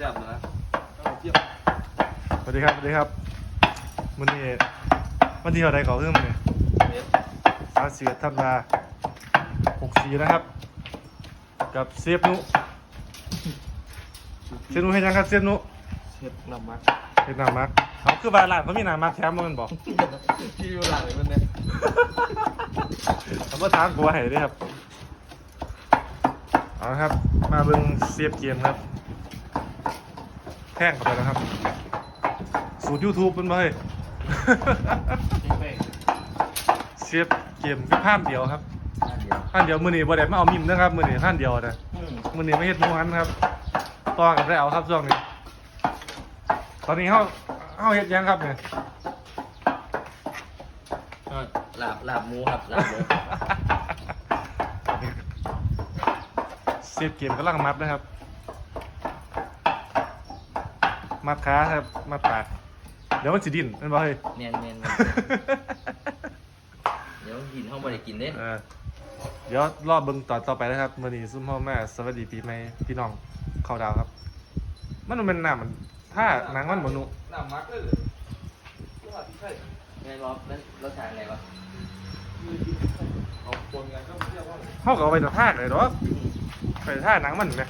แซ่บนะเทียบสวัสดีครับสวัสดีครับวันนี้วันที่เท่าไรก่อนเพิ่มเนี่ยเม็ดสามสิบเอ็ดธันวาหกสี่นะครับ กับเซฟนุเซฟนุให้ยังครับเซฟนุเทียบน้ำมักเซฟนามักเขาคือบาลานเขามีนามักแถมมันบอกที่อยู่หลังเลยมันเนี่ยเขาก็ถามกูว่าให้ด้วยครับเอาละครับ มาเบิ่งเซฟเกมครับ แท่งเข้าไปแล้วครับ สูตรยูทูบเป็นบ่เฮ้ยเซฟเกมก็ภาพเดียวครับท่านเดียวมือนี้บ่ได้มาเอามิมนะครับมือนี้ท่านเดียวนะมือนี้ไม่เฮ็ดหมูหันครับต่อกันได้เอาครับช่วงนี้ ตอนนี้เฮาเฮาเฮ็ดหยังครับเนี่ยลาบลาบหมูครับลาบหมูเสียบเกมกำลังมัดนะครับ มัดขาครับมัดปาก เดี๋ยวมันสิดิ้นแมันบ่เฮ้ยเนียนเนียนเดี๋ยวกินห้องบริกินเด้เออเดี๋ยวรอบเบิ่งตอนต่อไปนะครับมื้อนี้ซุ่มพ่อแม่สวัสดีปีใหม่พี่น้องเข้าดาวครับ มันบ่แมันน้ำมันถ้าหนังมันบ่นุน้ำมักเลยไงรอบนั้นรสชาติไงวะเอาปนกันก็เรียกว่าเฮาก็เอาไปต่อภาคเลยเนาะไปท่าหนังมันแหม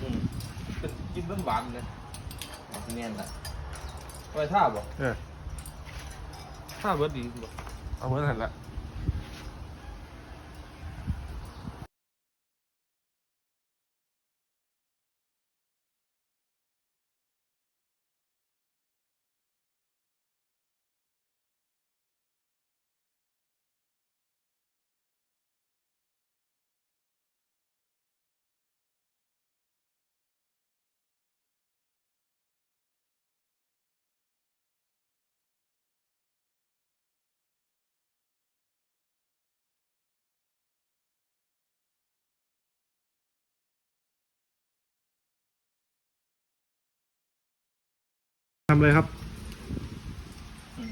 เป็นกินต้นหวานเลยเนียนอะ ไปท่าบ่เออท่าเบิร์ดดีบ่เอาเบิ่งหั่นละ ทำเลยครับ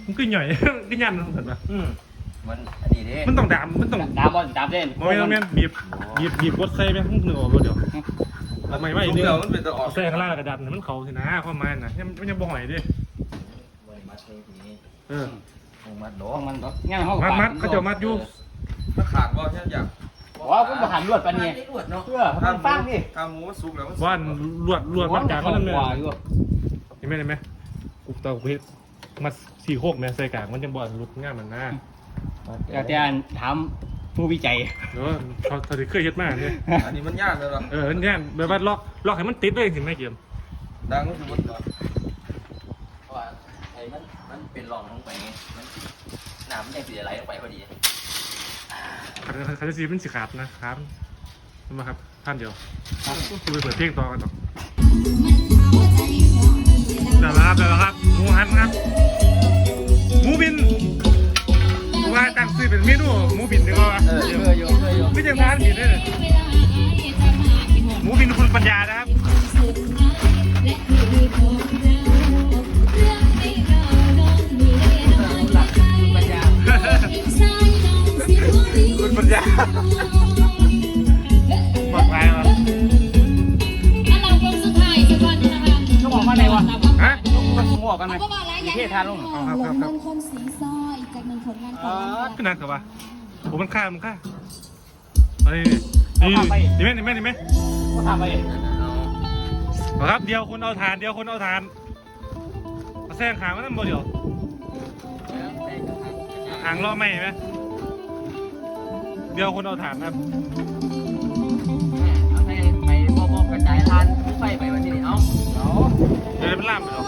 มันก็หน่อยก็ยันเห็นปะอืมมันอันนี้เด้มันต้องดามมันต้องดามบอลดามเส้นโมเมนต์โมเมนต์บีบบีบบีบกดใส่ไหมมึงนึกออกบ่เดี๋ยวไม่ไม่ทุกเดี๋เดียยววมันเป็นตะออกใส่ข้างล่างแล้วกระดันมันเขาสินะความหมายนะยังมันยังบ่หอยดิบริมัดเลยทีนี้เออคงมัดโดห้องมันก็งั้นห้องมัดมัดเขาจะมัดอยู่ถ้าขาดก็แค่อยากว่าคุณประหารลวดปะเนี่ยลวดเนาะเพื่อมันฟังดิถ้าหมูมันสุกแล้วมันว่านลวดลวดมัดกลางเขานั่นเลยกว่าอยู่เห็นไหมเห็นไหม กูตากูเฮ็ดมัดสี่โคกแม่ใส่กลางมันยังบ่อนลุดง่ายมันนะอยากจะถามผู้วิจัยเดี๋ยวเขาเขาที่เคยเฮ็ดมาเนี่ยอันนี้มันยากเลยเหรอเออเนี่ยแบบว่าล็อกล็อกให้มันติดเลยสิแม่เกมดังก็คือมันเหรอเพราะว่าไอ้มันมันเป็นร่องลงไปไงมันน้ำมันยังเสียไหลลงไปพอดีเขาเขาจะซีมันสิขาดนะครับนี่มาครับท่านเดียวคือไปเปิดเพลงต่อกันต่อ เดี๋ยวนะครับเดี๋ยวนะครับหมูหันครับหมูบินว่าตั้งซื้อเป็นเมนูหมูบินดีกว่าเออเออโยเออโยไม่ใช่ร้านบินเลยหมูบินคุณปัญญานะครับ ขึ้นนักกับว่าผมมันฆ่ามันฆ่าเฮ้ยนี่นี่ไหมนี่ไหมนี่ไหมก็ทำไปเอาครับเดียวคนเอาทานเดียวคนเอาทานมาแซงขางมันนั่นบ่เดียวหางล้อไม่ไหมเดียวคนเอาทานครับเอาไปไปบอบกระจายทานไฟไปวันที่นี่เอาเอาเดี๋ยวเป็นล่ามไปหรอ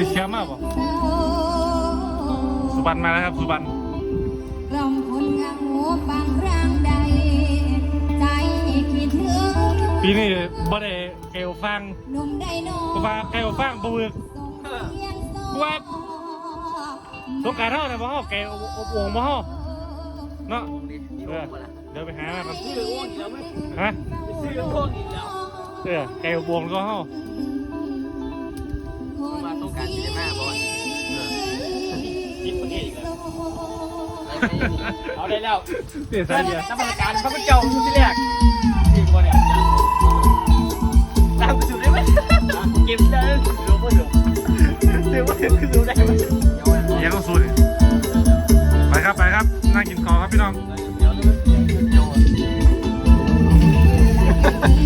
เดี๋ยวเชียร์มากป่ะสุบันมาแล้วครับ สุบันรำคนงามหัวบางร่างใด ใจคิดถึงปีนี้บ่ได้เกลฟังหนุ่มได้นอเพราะว่าเกลฟังบ่เวิร์กส่งเสียงโซ่ว่าสงกรารเท่าไหร่บ่เฮาเกลอบโอ่งบ่เฮาเนาะเออเดี๋ยวไปหามาครับฮะซื้อพวกอีกแล้วเออเกลอบโอ่งก็เฮา ลเออยิบประเทศอีกแล้วไอ้เอาได้แล้วเปลี่ยนสายเดียวน้ำมันการพระพุทธเจ้าที่แรกที่กูเนี่ยตามกูดูได้ไหมเก็บได้ดูก็ดูเดี๋ยวว่าเห็นกูดูได้ไหมยังต้องสู้ดิไปครับไปครับนั่งกินข้าวครับพี่น้อง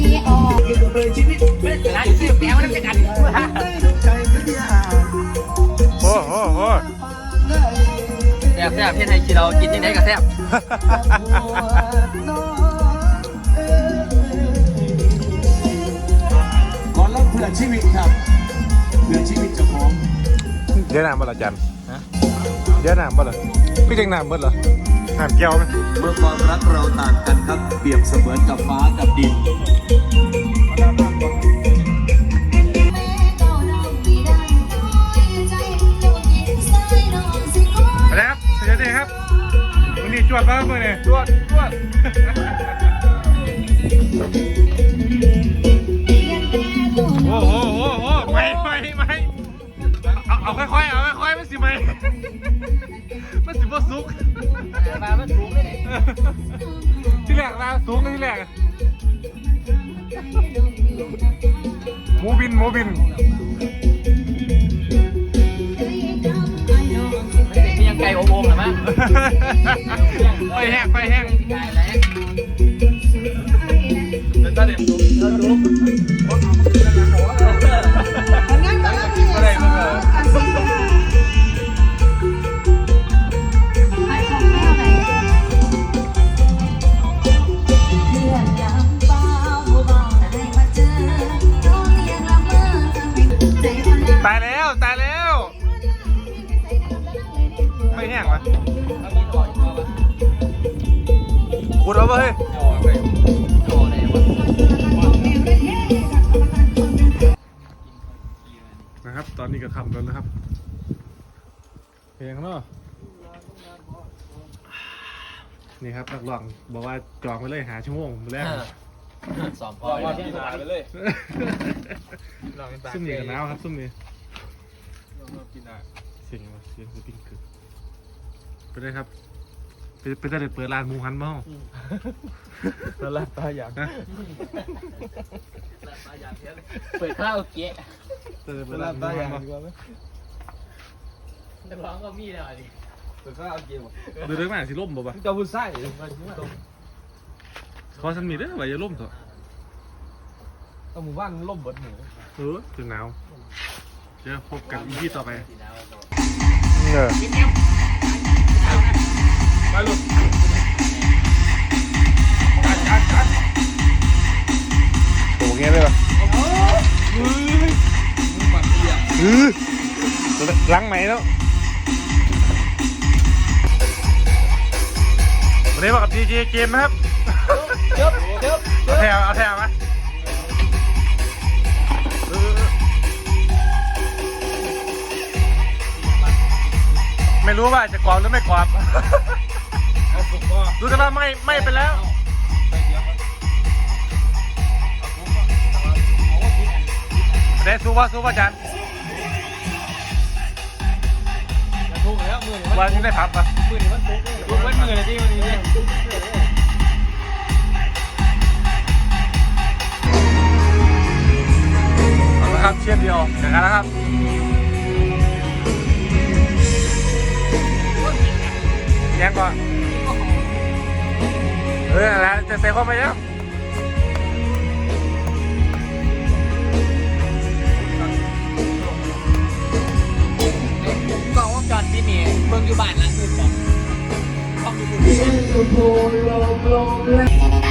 ที่ออกร้านซื้อแก้วน้ำกันโซ่บแซ่บเพื่อนให้กินเรากินยังไงก็แซ่บก่อนรับเพื่อชีวิตครับ เพื่อชีวิตเจ้าของเดี๋ยวน้ำบ่ละจันเดี๋ยวน้ำบ่ละพี่จังน้ำบ่เหรอน้ำแก้วไหมเมื่อความรักเราต่างกันครับเปรียบเสมือนกับฟ้ากับดิน วดบ้างมื่อนี่ยจวดจวดโอ้โหโอ้โหไม่ไม่ไม่เอาเอาค่อยๆเอาค่อยๆมันสิไหมมันสิบ่สุกมามันถูกเลยที่แรกนะสุกที่แรกอะหมูบินหมูบินมียังไก่โอ่งๆหรือมั้ง ไปแห้งไปแห้งไก่แล้วเดี๋ยวจะเด็ดสุกเดี๋ยวสุก ขุดเอาไปเฮ้ยนะครับ ตอนนี้ก็ทำแล้วนะครับเพลงเนาะนี่ครับนักร้องบอกว่าจองไปเลยหาชั่วโมงแรกสอมพอว่าที่มาไปเลยซุ่มนี่กับหนาวครับซุ่มนี่เสียงว่าเสียงสปริงเกิดไปเลยครับ ไปไปจะได้เปิดร้านหมูหันบ้างแล้วลาตาอยากนะเปิดข้าวเก๊ะจะได้เปิดร้านหมูหันบ้างนักร้องก็มีแล้วดิเปิดข้าวเกี่ยวดูเรื่องมาสิล่มบ่ปะกับบุษไส้ขอฉันมีเด้อว่าอย่าล่มเถอะเอาหมู่บ้านล่มเบิดหมูเออถึงหนาวเดี๋ยวพบกันอีพีต่อไปสีน้ำเออ ไปลูกโอ้เงี้ยเลยปะอือล้างไหมแล้ววันนี้มากับ DJ เกมนะครับเจ็บเจ็บเอาแถวเอาแถวมาไม่รู้ว่าจะกรอบหรือไม่กรอบ ดูแต่ว่าไม่ไม่ไปแล้ว เดสู้ว่าสู้ว่าจันถูกแล้วมือวันนี้ได้พับปะมือนี่มันถูกถูกเว้นมือเลยที่มันนี่เอาละครับเชียร์เดียวเจอกันแล้วครับยังก่อน เออแล้วจะเซฟเข้าไปแล้วกล้องวงจรปิดนี่เบิ่งอยู่บ้านหลังอื่นก่อนกล้องอยู่เรา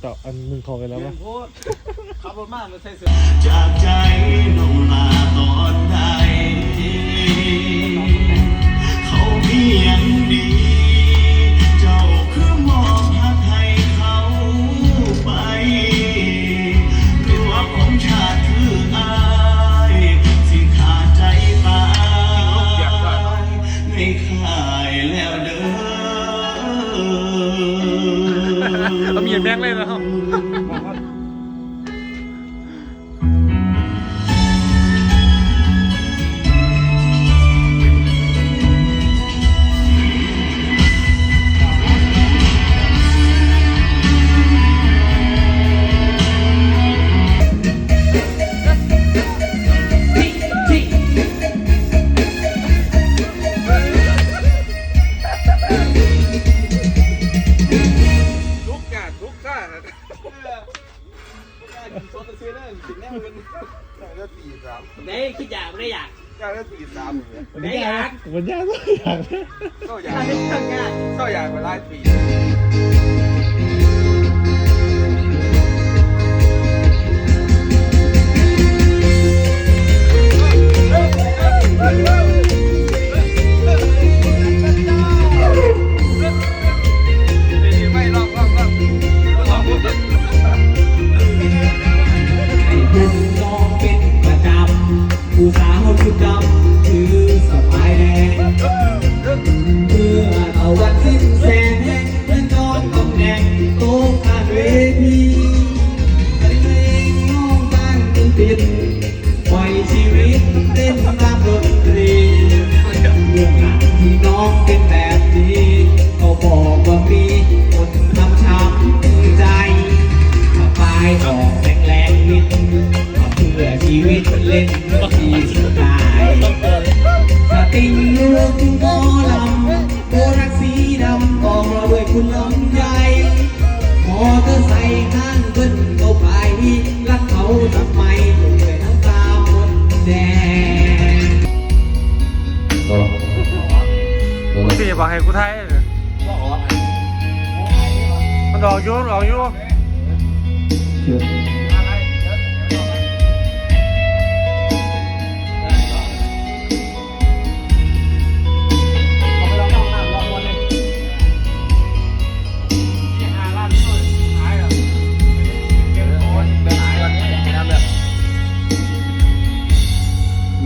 เต่าอันหนึ่งคอไปแล้ววะขับรถมากเลยใส่เสื้อ Jangan. มันออกยุ่งออกยุ่ง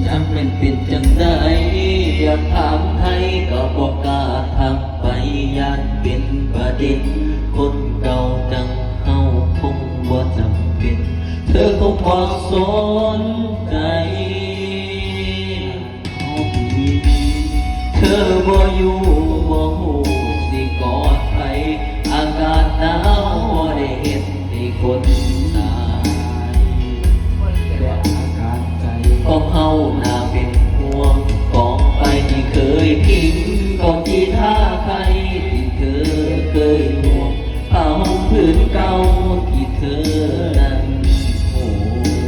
จำเป็นเป็นจังได้อยากถามให้ก็บอกกล้าทำ ญาติเป็นประเด็น คนเก่าดังเฮาคงว่าจำเป็น เธอคงพอสนใจเธอบ่อยู่บ่หูสิกอดไครอากาศหนาวได้เห็นให้คนตายแต่อาการใจของเฮาหน้าเป็นห่วงกองไปที่เคยทิ้ง บอกที่ท่าใครที่เธอเคยห่วงเอาพื้นเก่าที่เธอนั้นห่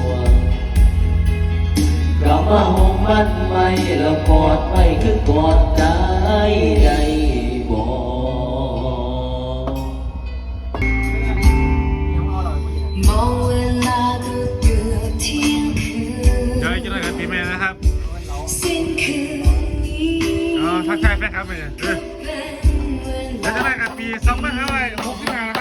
วงกลับมาห้องมันไม่ละกอดไม่คือกอดใจไใดบอก ครับเนี่ยแล้วจะได้กับปีสองพันห้าร้อยหกสิบห้า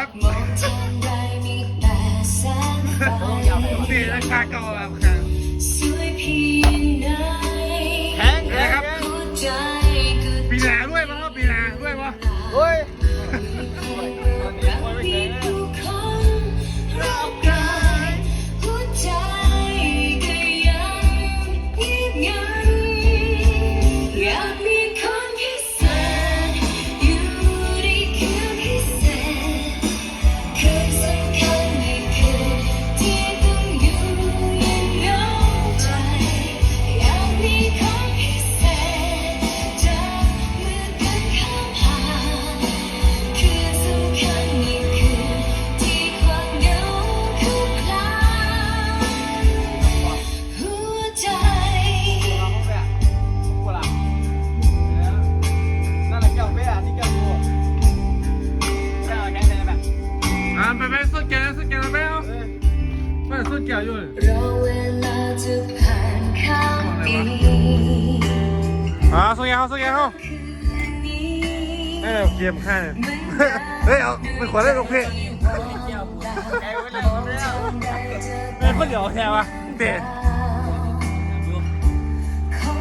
ยเกมข้างเนี่ยเฮ้ย เอาไม่ขวดได้ลงเพลงไอ้เวลาแล้วไม่คนเดียวแค่วะเตะ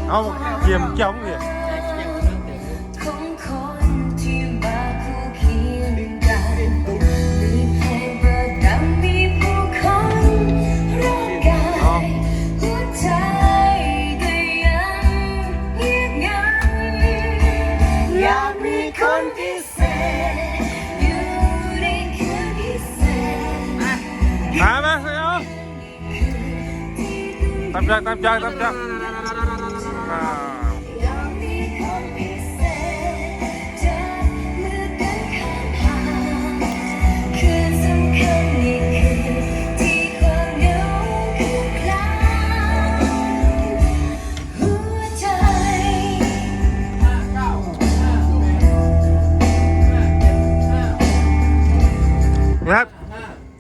เอาเกมเกี่ยวมึงเนี่ยามจักตามจักตามจักอ่าอยากมีคนพิเศษจับมือกันข้างทางคืนสำคัญในคืนที่ความเหงาคืนคลางหัวใจครับ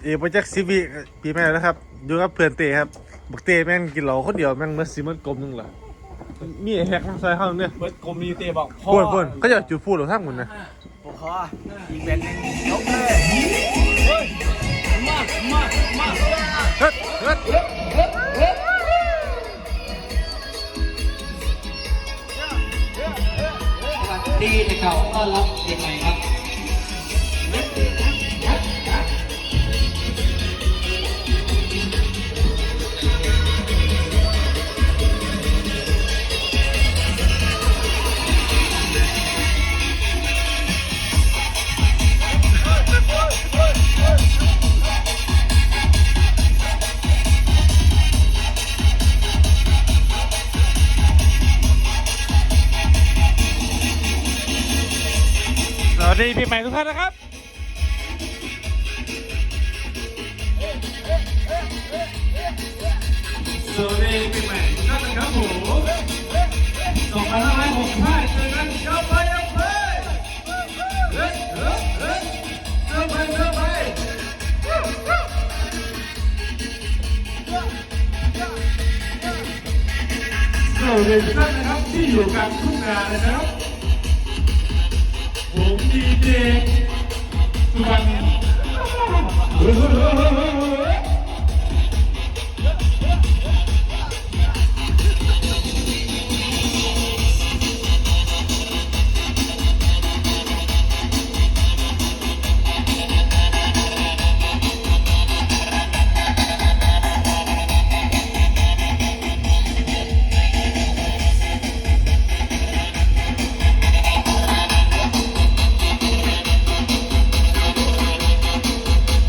เอกประจักษ์ซีวีปีแม่แล้วครับ อยู่กับเพื่อนเตะครับ บักเตะแม่งกินเหล้าคนเดียวแม่งมันซีมันกลมนึงเหรอมีไอ้แฮกมาใส่เข้าเนี่ยเบิร์ดกรมมีเตบอกพ่อพูดพูดเขาจะจุดพูดหรือทั้งหมดนะพ่ออีกแบบนึงยกเลยเฮ้ยมามามา วัสดีปีใหม่ทุกท่านนะครับสวัสดีปีใหม่ทุกท่านนะครับผมสองพันห้าร้อยหกสิบห้าเจอกันเจ้าไปเจ้าไปเฮ้ยเฮ้ยเฮ้ยเจ้าไปเจ้าไปสวัสดีทุกท่านนะครับที่อยู่กันทุกงานนะครับ DJ. Tukan.